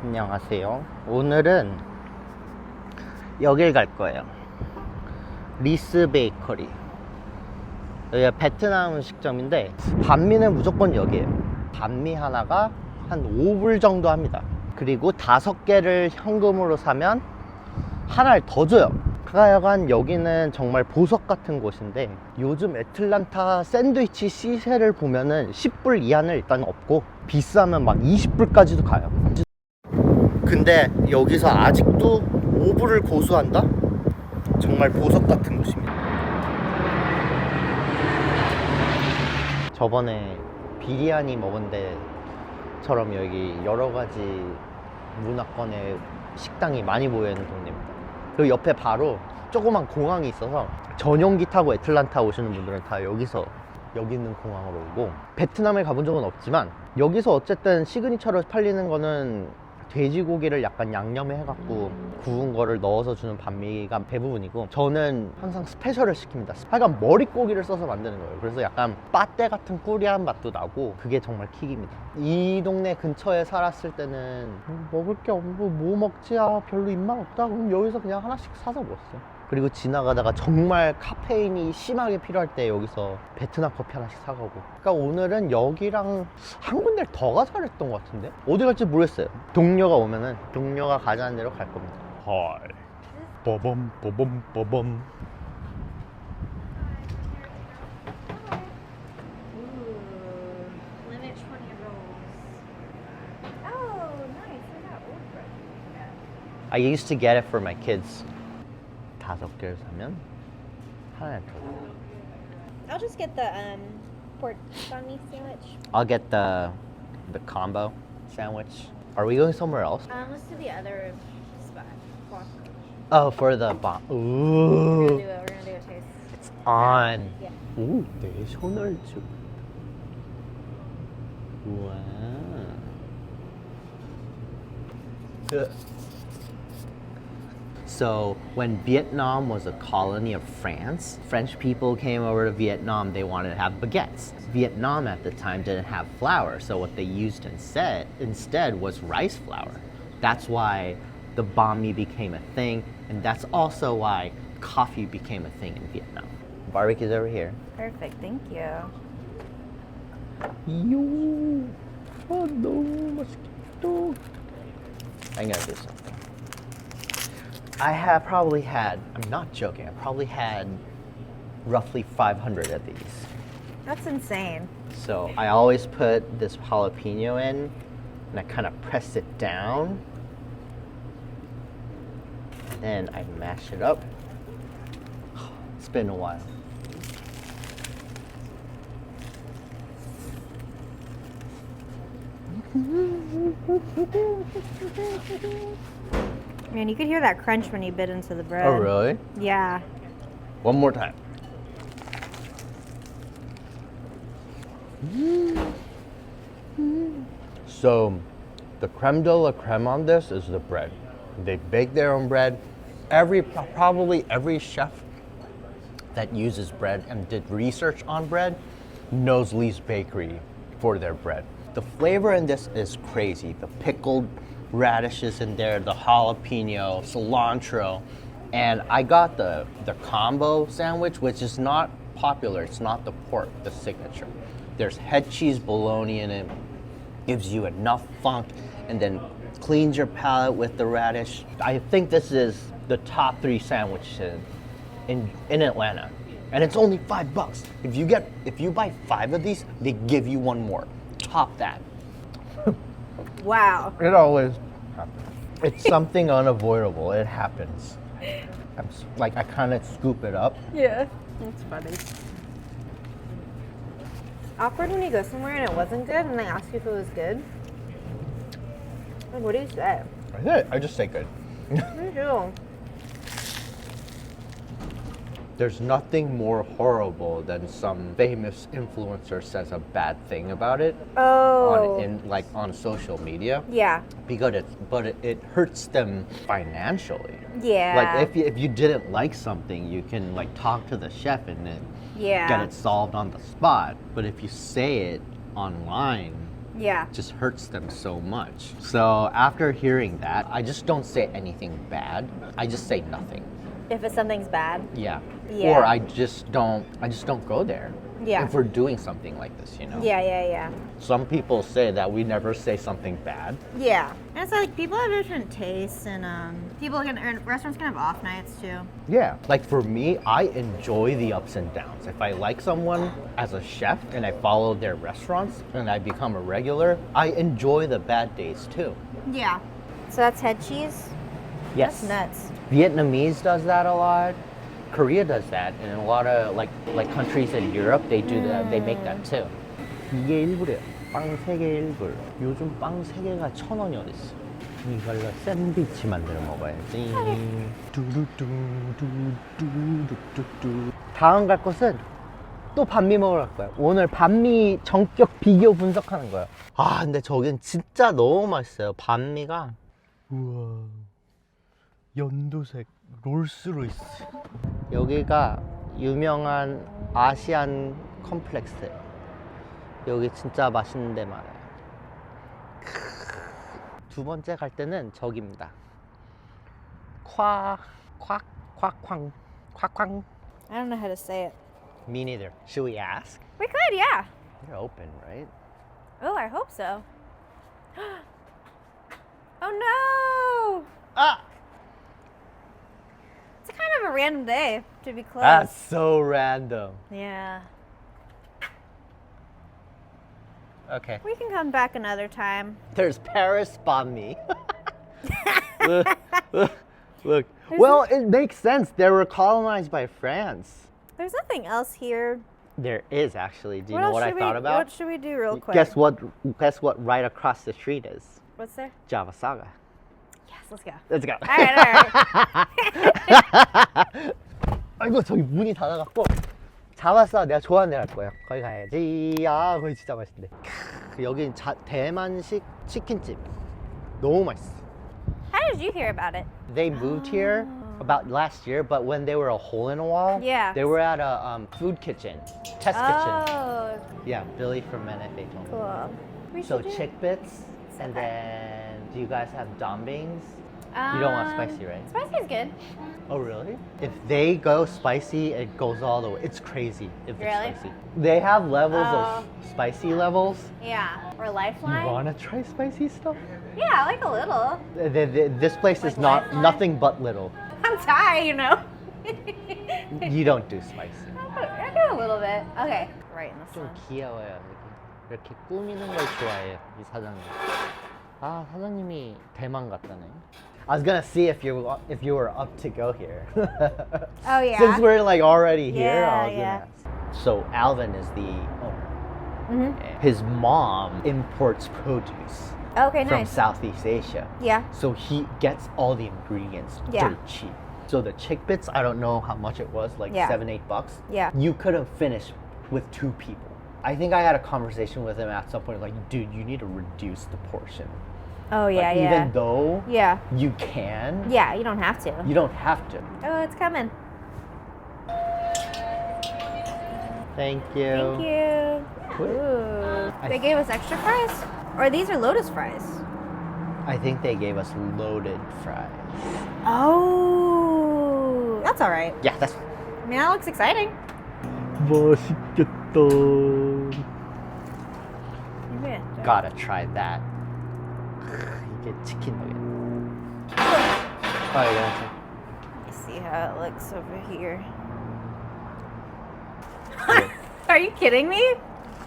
안녕하세요. 오늘은 여길 갈 거예요. 리스 베이커리. 여기가 베트남 음식점인데 반미는 무조건 여기에요. 반미 하나가 한 5불 정도 합니다. 그리고 다섯 개를 현금으로 사면 하나를 더 줘요. 하여간 여기는 정말 보석 같은 곳인데 요즘 애틀란타 샌드위치 시세를 보면은 10불 이하는 일단 없고 비싸면 막 20불까지도 가요. 근데 여기서 아직도 5불을 고수한다? 정말 보석 같은 곳입니다. 저번에 비리아니 먹은 데처럼 여기 여러 가지 문화권의 식당이 많이 모여있는 동네입니다. 그 옆에 바로 조그만 공항이 있어서 전용기 타고 애틀란타 오시는 분들은 다 여기서 여기 있는 공항으로 오고 베트남에 가본 적은 없지만 여기서 어쨌든 시그니처로 팔리는 거는 돼지고기를 약간 양념해 해갖고 구운 거를 넣어서 주는 반미가 대부분이고 저는 항상 스페셜을 시킵니다. 하여간 머릿고기를 써서 만드는 거예요. 그래서 약간 빠떼 같은 꾸리한 맛도 나고 그게 정말 킥입니다. 이 동네 근처에 살았을 때는 음, 먹을 게 없고 뭐 먹지 아 별로 입맛 없다. 그럼 여기서 그냥 하나씩 사서 먹었어요 그리고 지나가다가 정말 카페인이 심하게 필요할 때 여기서 베트남 커피 하나씩 사가고. 그러니까 오늘은 여기랑 한 군데를 더 가자 그랬던 것 같은데? 어디 갈지 모르겠어요. 동료가 오면은 동료가 가자는 대로 갈 겁니다. 헐. 빠밤 빠밤 빠밤 Ooh, limit 20 rolls. Oh, nice. I got old bread. I used to get it for my kids 다섯 개를 사면 하나에 더 줘요. I'll just get the um, pork banh sandwich. I'll get the the combo sandwich are we going somewhere else? Um, let's do the other spot. Walk. Oh for the bomb We're Ooh gonna do it. We're gonna do a taste. It's on Yeah. 오, 내 손을 주. 우와. So when Vietnam was a colony of France, French people came over to Vietnam, they wanted to have baguettes. Vietnam at the time didn't have flour, so what they used instead, instead was rice flour. That's why the banh mi became a thing, and that's also why coffee became a thing in Vietnam. Barbecue's over here. Perfect, thank you. Yo, hello, mosquito. I gotta do something. I have probably had. I'm not joking. I probably had roughly 500 of these. That's insane. So I always put this jalapeno in, and I kind of press it down. And then I mash it up. It's been a while. Man, you could hear that crunch when you bit into the bread. Oh really? Yeah. One more time. So, the creme de la creme on this is the bread. They bake their own bread. Every probably every chef that uses bread and did research on bread knows Lee's Bakery for their bread. The flavor in this is crazy. The pickled radishes in there, the jalapeno, cilantro, and I got the the combo sandwich, which is not popular. It's not the pork, the signature. There's head cheese bologna in it, gives you enough funk, and then cleans your palate with the radish. I think this is the top three sandwiches in in Atlanta, and it's only five bucks. If you get if you buy five of these, they give you one more. Top that. Wow. It always happens. It's something unavoidable. It happens. I'm s- like I kind of scoop it up. Yeah. That's funny. Awkward when you go somewhere and it wasn't good and they ask you if it was good. Like, what do you say? I say- I just say good. What do you do? There's nothing more horrible than some famous influencer says a bad thing about it Oh. on in like on social media yeah. because it but it, it hurts them financially. Yeah. Like if you, if you didn't like something, you can like talk to the chef and then Yeah. get it solved on the spot. But if you say it online, Yeah. just hurts them so much. So after hearing that, I just don't say anything bad. I just say nothing. If it's something's bad. Yeah. Yeah. Or I just don't I just don't go there. Yeah. If we're doing something like this, you know. Yeah, yeah, yeah. Some people say that we never say something bad. Yeah. And it's like people have different tastes, and um, people can, and restaurants can have off nights too. Yeah. Like for me, I enjoy the ups and downs. If I like someone as a chef and I follow their restaurants and I become a regular, I enjoy the bad days too. Yeah. So that's head cheese? Yes. That's nuts. Vietnamese does that a lot. Korea does that, and a lot of like like countries in Europe they do that. They make that too. 이게 1불이에요. 빵 3개 1불. 요즘 빵 3개가 천 원이었어. 이걸로 샌드위치 만들어 먹어야지. 두두두두두두두. 다음 갈 곳은 또 반미 먹으러 갈 거야. 오늘 반미 전격 비교 분석하는 거야. 아, 근데 저긴 진짜 너무 맛있어요. 반미가. 우와. 연두색 롤스로이스 여기가 유명한 아시안 컴플렉스예요 여기 진짜 맛있는 데 많아요. 두 번째 갈 때는 저기입니다 夸콱 콱쾅 콱쾅 I don't know how to say it. Me neither Should we ask? We could, yeah. They're open, right? Oh, I hope so. oh no! Ah! It's kind of a random day to be closed. That's so random yeah. Okay We can come back another time. There's Paris Banh look, look, look. Well, it makes sense. They were colonized by France. There's nothing else here. There is actually. Do you what know what I should thought we, about? What should we do real quick? Guess what? Guess what? Right across the street is What's there? Java Saga. Yes, let's go. Let's go. All right, all right. 아이고 저기 문이 닫아갖고 잡았어. 내가 좋아하는 데 갈 거야. 거기 가야지. 아 거기 진짜 맛있는데. 크, 여긴 자, 대만식 치킨집. 너무 맛있어. How did you hear about it? They moved here about last year, but when they were a hole in a wall, Yeah. they were at a um, food kitchen, test kitchen. Oh, Yeah, Billy from Minute they told me. cool. We So should do- chick bits, and Okay. then do you guys have dumpings? You don't want Um, spicy, right? Spicy's good. Oh, really? If they go spicy, it goes all the way. It's crazy if Really? it's spicy. They have levels Oh. of spicy levels. Yeah. Or You Lifeline. wanna try spicy stuff? Yeah, like a little. Th- th- th- This place is Like not Lifeline? nothing but little. I'm Thai, you know. You don't do spicy. I do a little bit. Okay. Right in the 좀 sun. 귀여워요. 이렇게. 이렇게 꾸미는 걸 좋아해요, 이 사장님. 아, 사장님이 대만 같다네. I was gonna see if you if you were up to go here. Oh yeah. Since we're like already here, Yeah, I was yeah. gonna ask. So Alvin is the owner. Mhm. His mom imports produce Okay, from nice. Southeast Asia. Yeah. So he gets all the ingredients Yeah. dirt cheap. So the chick bits, I don't know how much it was, like Yeah. seven, eight bucks. Yeah. You couldn't finish with two people. I think I had a conversation with him at some point, like, dude, you need to reduce the portion. Oh Like, yeah, yeah. Even though yeah. you can, Yeah, you don't have to. you don't have to. Oh, it's coming. Thank you. Thank you. Ooh. I- They gave us extra fries? Or these are lotus fries? I think they gave us loaded fries. Oh. That's all right. Yeah, that's I mean, that looks exciting. 맛있겠다. Yeah. Gotta try that. 이게 치킨 너겟. 아, 이거 괜찮아. Let me see how it looks over here. Are you kidding me?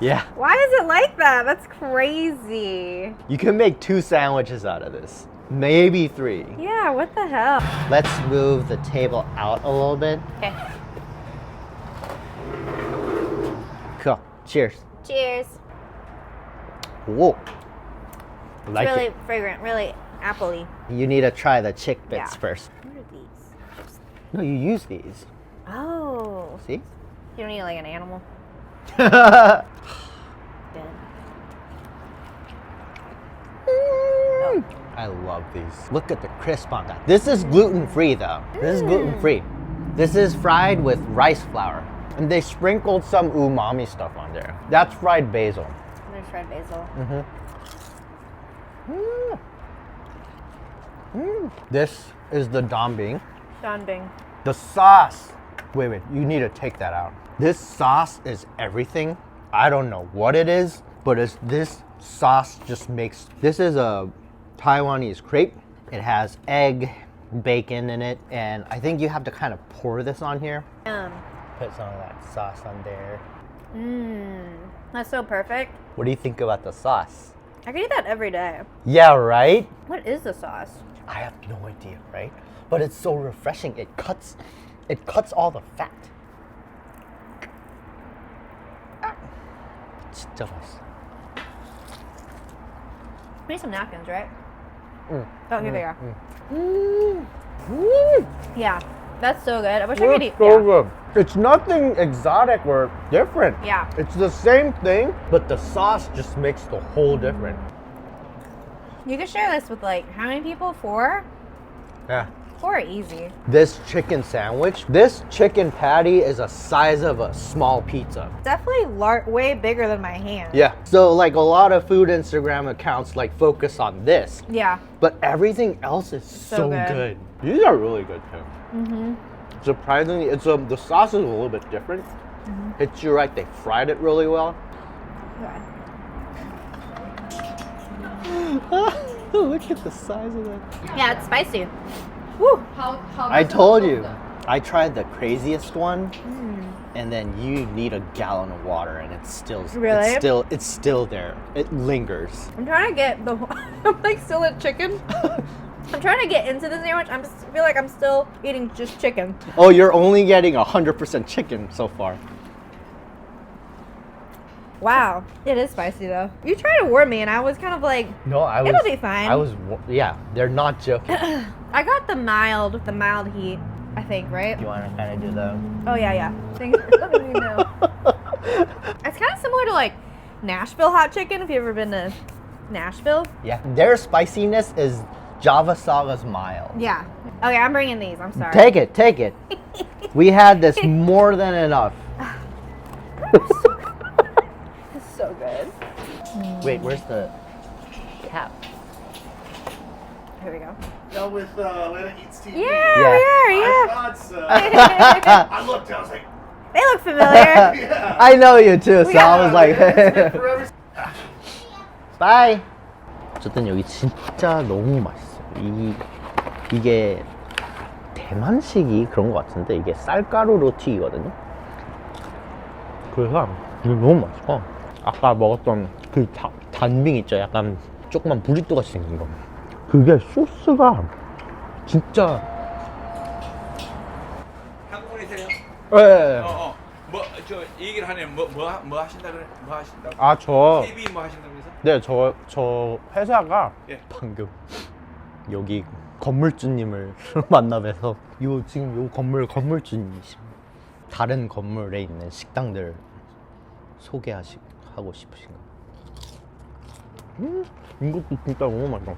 Yeah, Why is it like that? That's crazy. you can make two sandwiches out of this. Maybe three. Yeah, what the hell? Let's move the table out a little bit. Okay. Cool. Cheers. Cheers. Whoa. It's Like really it. fragrant, really appley. You need to try the chick bits Yeah. first. What are these? No, you use these. Oh. See? You don't need like an animal. I love these. Look at the crisp on that. This is gluten free though. This is gluten free. This is fried with rice flour. And they sprinkled some umami stuff on there. That's fried basil. There's red basil. Mm-hmm. Mm. Mm. This is the dambing. Danbing. The sauce. Wait, wait. You need to take that out. This sauce is everything. I don't know what it is, but it's this sauce just makes. This is a Taiwanese crepe. It has egg, bacon in it, and I think you have to kind of pour this on here. Um, Put some of that sauce on there. mmm. That's so perfect. What do you think about the sauce? I can eat that every day. Yeah, right? What is the sauce? I have no idea, right? But it's so refreshing. It cuts it cuts all the fat. Ah. It's delicious. We need some napkins, right? Mm. Oh, here mm, they are. Mm. Mm. mm. Yeah, that's so good. I wish that's I could eat. So yeah. good. It's nothing exotic or different. Yeah. It's the same thing, but the sauce just makes the whole different. You could share this with like how many people? Four? Yeah. Four easy. This chicken sandwich, this chicken patty is the size of a small pizza. Definitely lar- way bigger than my hand. Yeah. So like a lot of food Instagram accounts like focus on this, Yeah. but everything else is so, So good. good. These are really good too. Mm-hmm. Surprisingly, it's um the sauce is a little bit different. It's you're right. They fried it really well. Look at the size of that. Yeah, it's spicy. Woo. How, how I told you. them? I tried the craziest one, Mm. and then you need a gallon of water, and it's still Really? it's still it's still there. It lingers. I'm trying to get the. I'm like still at chicken. I'm trying to get into the sandwich. I'm just feel like I'm still eating just chicken. Oh, you're only getting hundred percent chicken so far. Wow, it is spicy though. You tried to warn me, and I was kind of like, No, I was. It'll be fine. I was. wo- Yeah, they're not joking. I got the mild, the mild heat. I think, right? you want to kind of do the? Oh yeah, yeah. Thanks for letting me know. It's kind of similar to like Nashville hot chicken. If you've ever been to Nashville? Yeah, their spiciness is Java Saga's mild. Yeah. Okay, I'm bringing these. I'm sorry. Take it, take it. we had this more than enough. It's so good. Wait, where's the cap? Here we go. Go with uh, Lana Eats TV. Yeah, Yeah. we are. I Yeah. thought so. they I looked, I was like, look familiar. yeah. I know you too, so I got- was like, Forever. bye. 어쨌든 여기 진짜 너무 맛있어. 이 이게 대만식이 그런 것 같은데 이게 쌀가루 로티거든요. 그래서 이게 너무 맛있어. 아까 먹었던 그 다- 단빙 있죠? 약간 조그만 브리또 같이 생긴 거. 그게 소스가 진짜. 한국분이세요? 예. 어, 어. 뭐, 저 얘기를 하네. 뭐, 뭐, 하- 뭐 하신다 그래? 뭐 하신다? 아 저. TV 뭐 하신다 그래서? 네, 저, 저 회사가 예. 방금 여기 건물주님을 만나 뵈서 요 지금 요 건물 건물주님이십니다. 다른 건물에 있는 식당들 소개하고 싶으신가? 음, 이것도 진짜 너무 맛있어.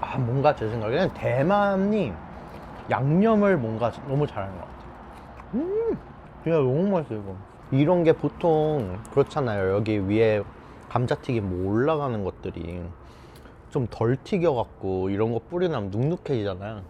아, 뭔가 제 생각에는 대만이 양념을 뭔가 너무 잘하는 것 같아. 음, 진짜 너무 맛있어 이거. 이런 게 보통 그렇잖아요. 여기 위에 감자튀김 뭐 올라가는 것들이 좀 덜 튀겨갖고 이런 거 뿌리나면 눅눅해지잖아요.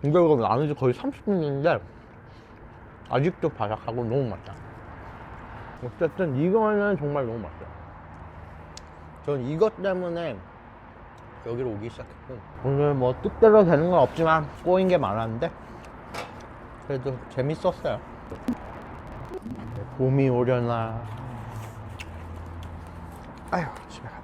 근데 이거 나는 지 거의 30분인데 아직도 바삭하고 너무 맛있다. 어쨌든 이거는 정말 너무 맛있어요. 전 이것 때문에 여기로 오기 시작했고 오늘 뭐 뜻대로 되는 건 없지만 꼬인 게 많았는데 그래도 재밌었어요. 봄이 오려나. 아휴 집에 갑시다.